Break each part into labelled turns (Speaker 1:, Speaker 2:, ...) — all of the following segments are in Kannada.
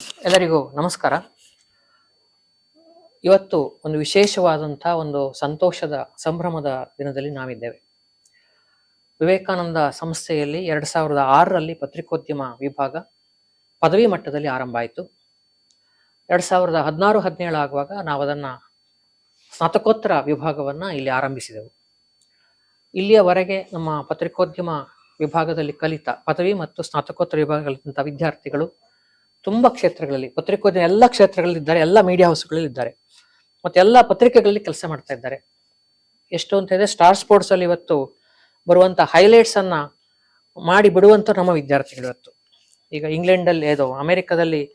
Speaker 1: ಎಲ್ಲರಿಗೂ ನಮಸ್ಕಾರ. ಇವತ್ತು ಒಂದು ವಿಶೇಷವಾದಂತಹ ಒಂದು ಸಂತೋಷದ, ಸಂಭ್ರಮದ ದಿನದಲ್ಲಿ ನಾವಿದ್ದೇವೆ. ವಿವೇಕಾನಂದ ಸಂಸ್ಥೆಯಲ್ಲಿ ಎರಡು ಸಾವಿರದ ಆರರಲ್ಲಿ ಪತ್ರಿಕೋದ್ಯಮ ವಿಭಾಗ ಪದವಿ ಮಟ್ಟದಲ್ಲಿ ಆರಂಭ ಆಯಿತು. ಎರಡು ಸಾವಿರದ ಹದಿನಾರು, ಹದಿನೇಳು ಆಗುವಾಗ ನಾವು ಅದನ್ನು ಸ್ನಾತಕೋತ್ತರ ವಿಭಾಗವನ್ನ ಇಲ್ಲಿ ಆರಂಭಿಸಿದೆವು. ಇಲ್ಲಿಯವರೆಗೆ ನಮ್ಮ ಪತ್ರಿಕೋದ್ಯಮ ವಿಭಾಗದಲ್ಲಿ ಕಲಿತ, ಪದವಿ ಮತ್ತು ಸ್ನಾತಕೋತ್ತರ ವಿಭಾಗದಲ್ಲಿ ವಿದ್ಯಾರ್ಥಿಗಳು ತುಂಬಾ ಕ್ಷೇತ್ರಗಳಲ್ಲಿ, ಪತ್ರಿಕೋದ್ಯಮ ಎಲ್ಲ ಕ್ಷೇತ್ರಗಳಲ್ಲಿ ಇದ್ದಾರೆ, ಎಲ್ಲ ಮೀಡಿಯಾ ಹೌಸ್ಗಳಲ್ಲಿ ಇದ್ದಾರೆ. ಮತ್ತೆ ಎಲ್ಲ ಪತ್ರಿಕೆಗಳಲ್ಲಿ ಕೆಲಸ ಮಾಡ್ತಾ ಇದ್ದಾರೆ. ಎಷ್ಟು ಅಂತ ಇದೆ ಸ್ಟಾರ್ ಸ್ಪೋರ್ಟ್ಸ್ ಅಲ್ಲಿ ಇವತ್ತು ಬರುವಂತ ಹೈಲೈಟ್ಸ್ ಅನ್ನ ಮಾಡಿ ಬಿಡುವಂತ ನಮ್ಮ ವಿದ್ಯಾರ್ಥಿಗಳು ಇವತ್ತು. ಈಗ ಇಂಗ್ಲೆಂಡ್ ಅಲ್ಲಿ ಏದೋ ಅಮೆರಿಕದಲ್ಲಿ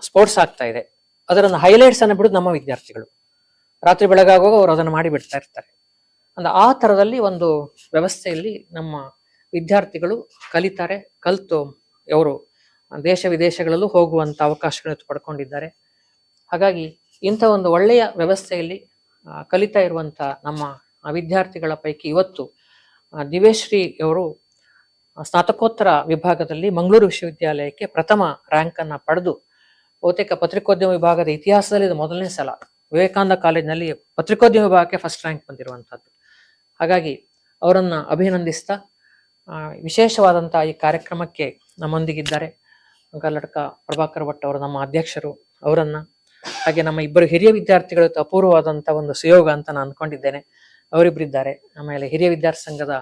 Speaker 1: ಸ್ಪೋರ್ಟ್ಸ್ ಆಗ್ತಾ ಇದೆ. ಅದರನ್ನು ಹೈಲೈಟ್ಸ್ ಅನ್ನ ಬಿಡುದು ನಮ್ಮ ವಿದ್ಯಾರ್ಥಿಗಳು. ರಾತ್ರಿ ಬೆಳಗಾಗುವಾಗ ಅವರು ಅದನ್ನು ಮಾಡಿ ಬಿಡ್ತಾ ಇರ್ತಾರೆ. ಅಂದ್ರೆ ಆ ತರದಲ್ಲಿ ಒಂದು ವ್ಯವಸ್ಥೆಯಲ್ಲಿ ನಮ್ಮ ವಿದ್ಯಾರ್ಥಿಗಳು ಕಲಿತಾರೆ, ಕಲಿತು, ಅವರು ದೇಶ ವಿದೇಶಗಳಲ್ಲೂ ಹೋಗುವಂಥ ಅವಕಾಶಗಳನ್ನು ಪಡ್ಕೊಂಡಿದ್ದಾರೆ. ಹಾಗಾಗಿ ಇಂಥ ಒಂದು ಒಳ್ಳೆಯ ವ್ಯವಸ್ಥೆಯಲ್ಲಿ ಕಲಿತಾ ಇರುವಂಥ ನಮ್ಮ ವಿದ್ಯಾರ್ಥಿಗಳ ಪೈಕಿ ಇವತ್ತು ದಿವೇಶ್ರೀ ಅವರು ಸ್ನಾತಕೋತ್ತರ ವಿಭಾಗದಲ್ಲಿ ಮಂಗಳೂರು ವಿಶ್ವವಿದ್ಯಾಲಯಕ್ಕೆ ಪ್ರಥಮ ರ್ಯಾಂಕ್ ಅನ್ನ ಪಡೆದು, ಬಹುತೇಕ ಪತ್ರಿಕೋದ್ಯಮ ವಿಭಾಗದ ಇತಿಹಾಸದಲ್ಲಿ ಇದು ಮೊದಲನೇ ಸಲ, ವಿವೇಕಾನಂದ ಕಾಲೇಜಿನಲ್ಲಿ ಪತ್ರಿಕೋದ್ಯಮ ವಿಭಾಗಕ್ಕೆ ಫಸ್ಟ್ ರ್ಯಾಂಕ್ ಬಂದಿರುವಂಥದ್ದು ಹಾಗಾಗಿ ಅವರನ್ನು ಅಭಿನಂದಿಸ್ತಾ ವಿಶೇಷವಾದಂಥ ಈ ಕಾರ್ಯಕ್ರಮಕ್ಕೆ ನಮ್ಮೊಂದಿಗಿದ್ದಾರೆ. ಕರ್ನಾಟಕ ಪ್ರಭಾಕರ್ ಭಟ್ ಅವರು ನಮ್ಮ ಅಧ್ಯಕ್ಷರು, ಅವರನ್ನ ಹಾಗೆ ನಮ್ಮ ಇಬ್ಬರು ಹಿರಿಯ ವಿದ್ಯಾರ್ಥಿಗಳ ಅಪೂರ್ವವಾದಂಥ ಒಂದು ಸುಯೋಗ ಅಂತ ನಾನು ಅನ್ಕೊಂಡಿದ್ದೇನೆ. ಅವರಿಬ್ಬರಿದ್ದಾರೆ ಆಮೇಲೆ ಹಿರಿಯ ವಿದ್ಯಾರ್ಥಿ ಸಂಘದ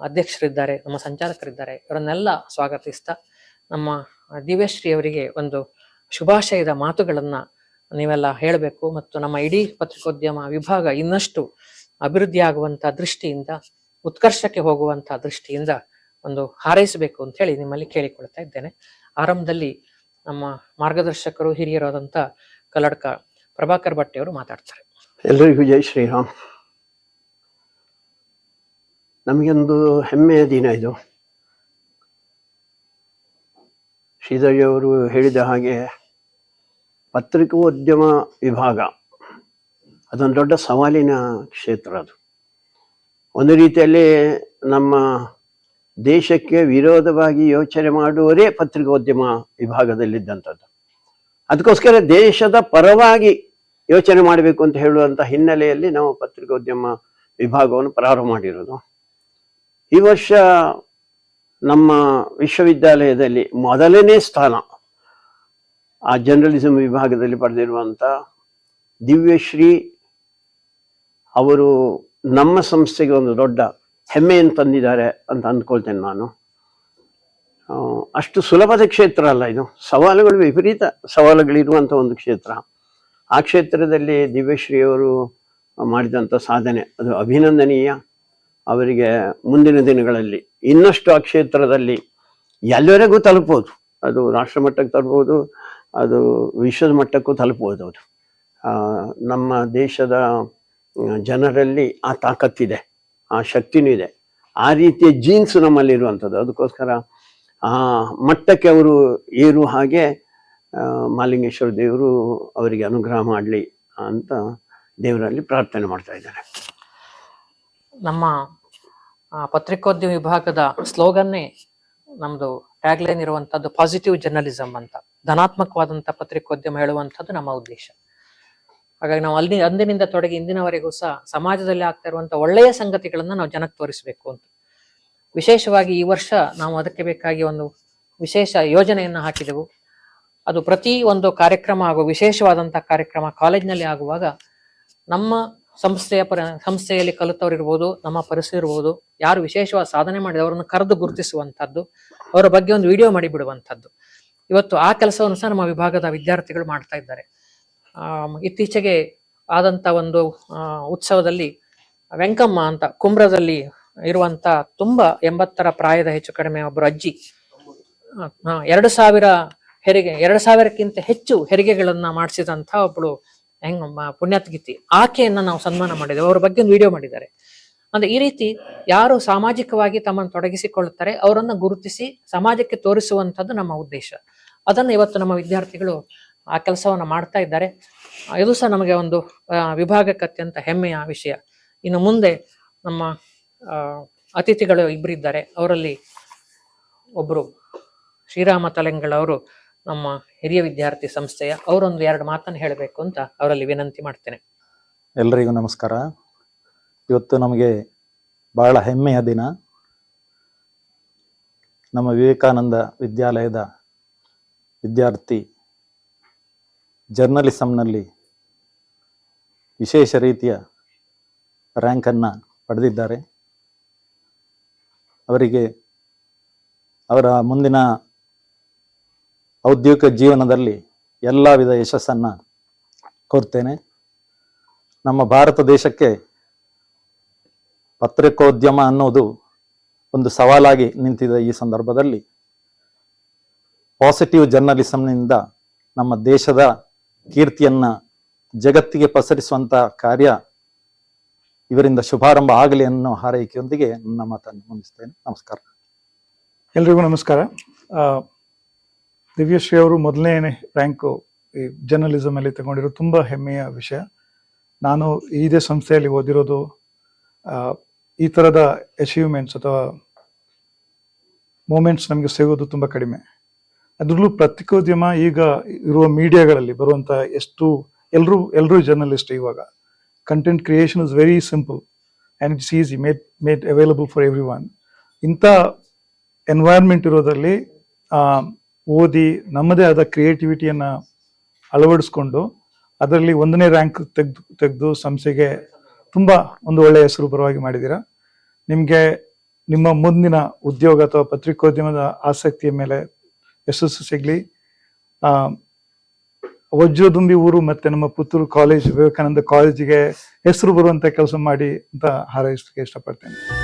Speaker 1: ಅಧ್ಯಕ್ಷರಿದ್ದಾರೆ, ನಮ್ಮ ಸಂಚಾಲಕರಿದ್ದಾರೆ. ಇವರನ್ನೆಲ್ಲ ಸ್ವಾಗತಿಸ್ತಾ ನಮ್ಮ ದಿವ್ಯಶ್ರೀ ಅವರಿಗೆ ಒಂದು ಶುಭಾಶಯದ ಮಾತುಗಳನ್ನ ನೀವೆಲ್ಲ ಹೇಳಬೇಕು ಮತ್ತು ನಮ್ಮ ಇಡೀ ಪತ್ರಿಕೋದ್ಯಮ ವಿಭಾಗ ಇನ್ನಷ್ಟು ಅಭಿವೃದ್ಧಿ ಆಗುವಂತ ದೃಷ್ಟಿಯಿಂದ, ಉತ್ಕರ್ಷಕ್ಕೆ ಹೋಗುವಂತ ದೃಷ್ಟಿಯಿಂದ ಒಂದು ಹಾರೈಸಬೇಕು ಅಂತ ಹೇಳಿ ನಿಮ್ಮಲ್ಲಿ ಕೇಳಿಕೊಳ್ತಾ ಇದ್ದೇನೆ. ಆರಂಭದಲ್ಲಿ ನಮ್ಮ ಮಾರ್ಗದರ್ಶಕರು ಹಿರಿಯರಾದಂಥ ಕಲ್ಲಡ್ಕ ಪ್ರಭಾಕರ್ ಭಟ್ಟಿ ಅವರು ಮಾತಾಡ್ತಾರೆ.
Speaker 2: ಎಲ್ಲರಿಗೂ ಜೈ ಶ್ರೀರಾಮ್. ನಮಗೊಂದು ಹೆಮ್ಮೆಯ ದಿನ ಇದು. ಶ್ರೀಧರಿಯವರು ಹೇಳಿದ ಹಾಗೆ ಪತ್ರಿಕೋದ್ಯಮ ವಿಭಾಗ, ಅದೊಂದು ದೊಡ್ಡ ಸವಾಲಿನ ಕ್ಷೇತ್ರ ಅದು. ಒಂದು ರೀತಿಯಲ್ಲಿ ನಮ್ಮ ದೇಶಕ್ಕೆ ವಿರೋಧವಾಗಿ ಯೋಚನೆ ಮಾಡುವವರೇ ಪತ್ರಿಕೋದ್ಯಮ ವಿಭಾಗದಲ್ಲಿದ್ದಂಥದ್ದು. ಅದಕ್ಕೋಸ್ಕರ ದೇಶದ ಪರವಾಗಿ ಯೋಚನೆ ಮಾಡಬೇಕು ಅಂತ ಹೇಳುವಂಥ ಹಿನ್ನೆಲೆಯಲ್ಲಿ ನಾವು ಪತ್ರಿಕೋದ್ಯಮ ವಿಭಾಗವನ್ನು ಪ್ರಾರಂಭ ಮಾಡಿರೋದು. ಈ ವರ್ಷ ನಮ್ಮ ವಿಶ್ವವಿದ್ಯಾಲಯದಲ್ಲಿ ಮೊದಲನೇ ಸ್ಥಾನ ಆ ಜರ್ನಲಿಸಂ ವಿಭಾಗದಲ್ಲಿ ಪಡೆದಿರುವಂಥ ದಿವ್ಯಶ್ರೀ ಅವರು ನಮ್ಮ ಸಂಸ್ಥೆಗೆ ಒಂದು ದೊಡ್ಡ ಹೆಮ್ಮೆಯನ್ನು ತಂದಿದ್ದಾರೆ ಅಂತ ಅಂದ್ಕೊಳ್ತೇನೆ ನಾನು. ಅಷ್ಟು ಸುಲಭದ ಕ್ಷೇತ್ರ ಅಲ್ಲ ಇದು. ಸವಾಲುಗಳು ವಿಪರೀತ ಸವಾಲುಗಳಿರುವಂಥ ಒಂದು ಕ್ಷೇತ್ರ. ಆ ಕ್ಷೇತ್ರದಲ್ಲಿ ದಿವ್ಯಶ್ರೀಯವರು ಮಾಡಿದಂಥ ಸಾಧನೆ ಅದು ಅಭಿನಂದನೀಯ. ಅವರಿಗೆ ಮುಂದಿನ ದಿನಗಳಲ್ಲಿ ಇನ್ನಷ್ಟು ಆ ಕ್ಷೇತ್ರದಲ್ಲಿ ಎಲ್ಲರಿಗೂ ತಲುಪೋದು. ಅದು ರಾಷ್ಟ್ರ ಮಟ್ಟಕ್ಕೆ ತಲುಪಬಹುದು ಅದು ವಿಶ್ವದ ಮಟ್ಟಕ್ಕೂ ತಲುಪಬಹುದು ಅದು ನಮ್ಮ ದೇಶದ ಜನರಲ್ಲಿ ಆ ತಾಕತ್ತಿದೆ. ಆ ಶಕ್ತಿನೂ ಇದೆ. ಆ ರೀತಿಯ ಜೀನ್ಸ್ ನಮ್ಮಲ್ಲಿ ಇರುವಂಥದ್ದು ಅದಕ್ಕೋಸ್ಕರ ಆ ಮಟ್ಟಕ್ಕೆ ಅವರು ಏರು ಹಾಗೆ ಮಾಲಿಂಗೇಶ್ವರ ದೇವರು ಅವರಿಗೆ ಅನುಗ್ರಹ ಮಾಡಲಿ ಅಂತ ದೇವರಲ್ಲಿ ಪ್ರಾರ್ಥನೆ ಮಾಡ್ತಾ ಇದ್ದಾರೆ.
Speaker 1: ನಮ್ಮ ಪತ್ರಿಕೋದ್ಯಮ ವಿಭಾಗದ ಸ್ಲೋಗನ್ನೇ ನಮ್ಮದು ಟ್ಯಾಗ್ಲೈನ್ ಇರುವಂಥದ್ದು ಪಾಸಿಟಿವ್ ಜರ್ನಲಿಸಮ್ ಅಂತ. ಧನಾತ್ಮಕವಾದಂಥ ಪತ್ರಿಕೋದ್ಯಮ ಹೇಳುವಂಥದ್ದು ನಮ್ಮ ಉದ್ದೇಶ. ಹಾಗಾಗಿ ನಾವು ಅಲ್ಲಿ ಅಂದಿನಿಂದ ತೊಡಗಿ ಇಂದಿನವರೆಗೂ ಸಹ ಸಮಾಜದಲ್ಲಿ ಆಗ್ತಾ ಇರುವಂತಹ ಒಳ್ಳೆಯ ಸಂಗತಿಗಳನ್ನ ನಾವು ಜನಕ್ಕೆ ತೋರಿಸಬೇಕು ಅಂತ. ವಿಶೇಷವಾಗಿ ಈ ವರ್ಷ ನಾವು ಅದಕ್ಕೆ ಬೇಕಾಗಿ ಒಂದು ವಿಶೇಷ ಯೋಜನೆಯನ್ನು ಹಾಕಿದೆವು. ಅದು ಪ್ರತಿ ಒಂದು ಕಾರ್ಯಕ್ರಮ ಹಾಗೂ ವಿಶೇಷವಾದಂತಹ ಕಾರ್ಯಕ್ರಮ ಕಾಲೇಜಿನಲ್ಲಿ ಆಗುವಾಗ ನಮ್ಮ ಸಂಸ್ಥೆಯ ಪರ, ಸಂಸ್ಥೆಯಲ್ಲಿ ಕಲಿತವರಿರ್ಬೋದು, ನಮ್ಮ ಪರಿಸರ ಇರ್ಬೋದು, ಯಾರು ವಿಶೇಷವಾದ ಸಾಧನೆ ಮಾಡಿದ ಅವರನ್ನು ಕರೆದು ಗುರುತಿಸುವಂಥದ್ದು ಅವರ ಬಗ್ಗೆ ಒಂದು ವಿಡಿಯೋ ಮಾಡಿ ಬಿಡುವಂತದ್ದು ಇವತ್ತು ಆ ಕೆಲಸವನ್ನು ಸಹ ನಮ್ಮ ವಿಭಾಗದ ವಿದ್ಯಾರ್ಥಿಗಳು ಮಾಡ್ತಾ ಇದ್ದಾರೆ. ಇತ್ತೀಚೆಗೆ ಆದಂತ ಒಂದು ಉತ್ಸವದಲ್ಲಿ ವೆಂಕಮ್ಮ ಅಂತ ಕುಂಬ್ರದಲ್ಲಿ ಇರುವಂತ ತುಂಬಾ ಎಂಬತ್ತರ ಪ್ರಾಯದ ಹೆಚ್ಚು ಕಡಿಮೆ ಒಬ್ಬರು ಅಜ್ಜಿ. ಎರಡು ಸಾವಿರ ಹೆರಿಗೆ, ಎರಡು ಸಾವಿರಕ್ಕಿಂತ ಹೆಚ್ಚು ಹೆರಿಗೆಗಳನ್ನ ಮಾಡಿಸಿದಂತ ಒಬ್ಬಳು ಹೆಂಗ್ ಪುಣ್ಯತ್ಗಿತಿ ಆಕೆಯನ್ನು ನಾವು ಸನ್ಮಾನ ಮಾಡಿದ್ದೇವೆ ಅವ್ರ ಬಗ್ಗೆ ಒಂದು ವಿಡಿಯೋ ಮಾಡಿದ್ದಾರೆ. ಅಂದ್ರೆ ಈ ರೀತಿ ಯಾರು ಸಾಮಾಜಿಕವಾಗಿ ತಮ್ಮನ್ನು ತೊಡಗಿಸಿಕೊಳ್ಳುತ್ತಾರೆ, ಅವರನ್ನ ಗುರುತಿಸಿ ಸಮಾಜಕ್ಕೆ ತೋರಿಸುವಂತದ್ದು ನಮ್ಮ ಉದ್ದೇಶ. ಅದನ್ನ ಇವತ್ತು ನಮ್ಮ ವಿದ್ಯಾರ್ಥಿಗಳು ಆ ಕೆಲಸವನ್ನು ಮಾಡ್ತಾ ಇದ್ದಾರೆ. ಇದು ಸಹ ನಮಗೆ ಒಂದು ವಿಭಾಗಕ್ಕೆ ಅತ್ಯಂತ ಹೆಮ್ಮೆಯ ವಿಷಯ. ಇನ್ನು ಮುಂದೆ ನಮ್ಮ ಅತಿಥಿಗಳು ಇಬ್ಬರಿದ್ದಾರೆ ಅವರಲ್ಲಿ ಒಬ್ಬರು ಶ್ರೀರಾಮ ತಲೆಂಗಳವರು ನಮ್ಮ ಹಿರಿಯ ವಿದ್ಯಾರ್ಥಿ ಸಂಸ್ಥೆಯ. ಅವರೊಂದು ಎರಡು ಮಾತನ್ನು ಹೇಳಬೇಕು ಅಂತ ಅವರಲ್ಲಿ ವಿನಂತಿ ಮಾಡ್ತೇನೆ.
Speaker 3: ಎಲ್ಲರಿಗೂ ನಮಸ್ಕಾರ. ಇವತ್ತು ನಮಗೆ ಬಹಳ ಹೆಮ್ಮೆಯ ದಿನ. ನಮ್ಮ ವಿವೇಕಾನಂದ ವಿದ್ಯಾಲಯದ ವಿದ್ಯಾರ್ಥಿ ಜರ್ನಲಿಸಂನಲ್ಲಿ ವಿಶೇಷ ರೀತಿಯ ರ್ಯಾಂಕನ್ನು ಪಡೆದಿದ್ದಾರೆ. ಅವರಿಗೆ ಅವರ ಮುಂದಿನ ಔದ್ಯೋಗಿಕ ಜೀವನದಲ್ಲಿ ಎಲ್ಲ ವಿಧ ಯಶಸ್ಸನ್ನು ಕೋರ್ತೇನೆ ನಮ್ಮ ಭಾರತ ದೇಶಕ್ಕೆ ಪತ್ರಿಕೋದ್ಯಮ ಅನ್ನೋದು ಒಂದು ಸವಾಲಾಗಿ ನಿಂತಿದೆ ಈ ಸಂದರ್ಭದಲ್ಲಿ. ಪಾಸಿಟಿವ್ ಜರ್ನಲಿಸಂನಿಂದ ನಮ್ಮ ದೇಶದ ಕೀರ್ತಿಯನ್ನ ಜಗತ್ತಿಗೆ ಪಸರಿಸುವಂತ ಕಾರ್ಯ ಇವರಿಂದ ಶುಭಾರಂಭ ಆಗಲಿ ಅನ್ನೋ ಹಾರೈಕೆಯೊಂದಿಗೆ ನನ್ನ ಮಾತನ್ನು ಮುಂದಿಸ್ತೇನೆ ನಮಸ್ಕಾರ.
Speaker 4: ಎಲ್ರಿಗೂ ನಮಸ್ಕಾರ. ದಿವ್ಯಶ್ರೀ ಅವರು ಮೊದಲನೇ ರ್ಯಾಂಕು ಈ ಜರ್ನಲಿಸಮ್ ಅಲ್ಲಿ ತಗೊಂಡಿರೋ ತುಂಬಾ ಹೆಮ್ಮೆಯ ವಿಷಯ. ನಾನು ಇದೇ ಸಂಸ್ಥೆಯಲ್ಲಿ ಓದಿರೋದು ಈ ಥರದ ಅಚೀವ್ಮೆಂಟ್ಸ್ ಅಥವಾ ಮೂಮೆಂಟ್ಸ್ ನಮಗೆ ಸಿಗೋದು ತುಂಬ ಕಡಿಮೆ. ಅದರಲ್ಲೂ ಪತ್ರಿಕೋದ್ಯಮ ಈಗ ಇರುವ ಮೀಡಿಯಾಗಳಲ್ಲಿ ಬರುವಂಥ ಎಷ್ಟು ಎಲ್ಲರೂ ಎಲ್ಲರೂ ಜರ್ನಲಿಸ್ಟ್ ಇವಾಗ. Content creation is very simple and it's easy made made available for everyone ಇಂಥ ಎನ್ವೈರ್ಮೆಂಟ್ ಇರೋದರಲ್ಲಿ ಓದಿ ನಮ್ಮದೇ ಆದ ಕ್ರಿಯೇಟಿವಿಟಿಯನ್ನು ಅಳವಡಿಸ್ಕೊಂಡು ಅದರಲ್ಲಿ ಒಂದನೇ ರ್ಯಾಂಕ್ ತೆಗೆದು ತೆಗೆದು ಸಂಸ್ಥೆಗೆ ತುಂಬ ಒಂದು ಒಳ್ಳೆಯ ಹೆಸರು ಪರವಾಗಿ ಮಾಡಿದ್ದೀರಾ. ನಿಮಗೆ ನಿಮ್ಮ ಮುಂದಿನ ಉದ್ಯೋಗ ಅಥವಾ ಪತ್ರಿಕೋದ್ಯಮದ ಆಸಕ್ತಿಯ ಮೇಲೆ ಯಶಸ್ಸು ಸಿಗಲಿ. ವಜ್ರದುಂಬಿ ಊರು ಮತ್ತೆ ನಮ್ಮ ಪುತ್ತೂರು ಕಾಲೇಜ್ ವಿವೇಕಾನಂದ ಕಾಲೇಜಿಗೆ ಹೆಸರು ಬರುವಂತ ಕೆಲಸ ಮಾಡಿ ಅಂತ ಹಾರೈಸಲಿಕ್ಕೆ ಇಷ್ಟಪಡ್ತೇನೆ.